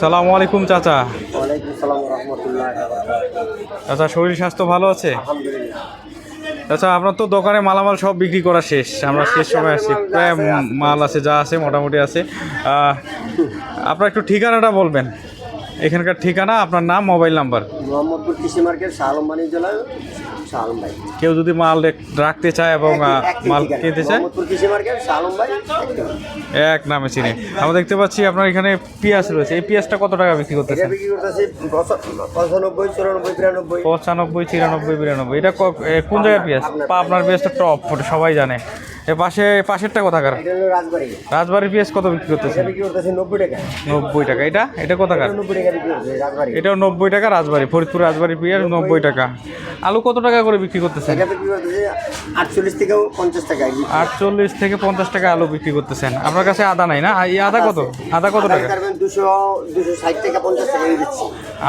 সালামু আলাইকুম চাচা। চাচা শরীর স্বাস্থ্য ভালো আছে? আচ্ছা চাচা আপনার তো দোকানে মালামাল সব বিক্রি করা শেষ। আমরা শেষ সময় আছি প্রায় মাল আছে যা আছে মোটামুটি আছে। আপনার একটু ঠিকানাটা বলবেন। এখানকার ঠিকানা আপনার নাম মোবাইল নাম্বার। মোহাম্মদপুর কৃষি মার্কেট শাহ আলমবানি জেলা ভাই। কেউ যদি মাল রাখতে চায় এবং মাল। কিনতে চায়? মোহাম্মদপুর কৃষি মার্কেট ভাই এক নামে চিনি। আমরা দেখতে পাচ্ছি আপনার এখানে পেঁয়াজ রয়েছে। এই পেঁয়াজটা কত টাকা বিক্রি এটা করতেছেন? বিক্রি করতেছি পঁচা- পঁচানব্বই চুরানব্বই বিরানব্বই। পঁচানব্বই চিরানব্বই বিরানব্বই। এটা কোন জায়গায় পেঁয়াজ? পা আপনার পেঁয়াজটা টপ সবাই জানে। এ পাশে পাশেরটা কোথাকার? রাজবাড়ি। রাজবাড়ির পেঁয়াজ কত বিক্রি এটা করতেছেন নব্বই টাকা। এটা? এটা কোথাকার? এটাও নব্বই টাকা রাজবাড়ি। ফরিদপুর রাজবাড়ি পেঁয়াজ নব্বই টাকা। আলু কত টাকা করে বিক্রি করতেছেন? করতেছি আটচল্লিশ থেকে পঞ্চাশ টাকা। আটচল্লিশ থেকে পঞ্চাশ টাকা আলু বিক্রি করতেছেন। আপনার কাছে আদা নাই না? এই আদা কত? আদা কত টাকা?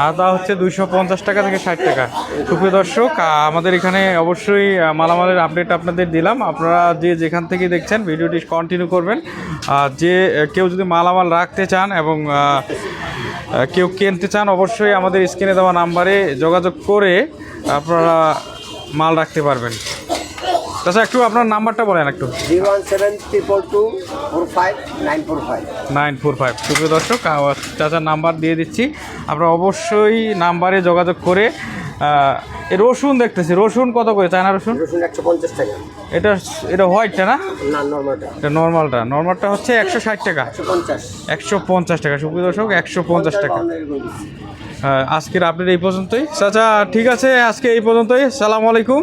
আদা হচ্ছে দুইশো পঞ্চাশ টাকা থেকে ষাট টাকা। সুপ্রিয় দর্শক আমাদের এখানে অবশ্যই মালামালের আপডেট আপনাদের দিলাম। আপনারা যে যেখান থেকে দেখছেন ভিডিওটি কন্টিনিউ করবেন। আর যে কেউ যদি মালামাল রাখতে চান এবং কেউ কিনতে চান অবশ্যই আমাদের স্ক্রিনে দেওয়া নাম্বারে যোগাযোগ করে আপনারা মাল রাখতে পারবেন। তাছাড়া একটু আপনার নাম্বারটা বলেন একটু। Nine four five. সুপ্রিয় দর্শক চাচার নাম্বার দিয়ে দিচ্ছি। আপনারা অবশ্যই নাম্বারে যোগাযোগ করে রসুন দেখতেছি। রসুন কত করে? চায়না রসুন? রসুন একশো পঞ্চাশ টাকা। এটা এটা হোয়াইটটা না? না নর্মালটা। এটা নর্মালটা। নর্মালটা হচ্ছে একশো ষাট টাকা। একশো পঞ্চাশ। টাকা। সুপ্রিয় দর্শক একশো পঞ্চাশ টাকা। আজকের আপডেট এই পর্যন্তই। চাচা ঠিক আছে আজকে এই পর্যন্তই। সালাম আলাইকুম।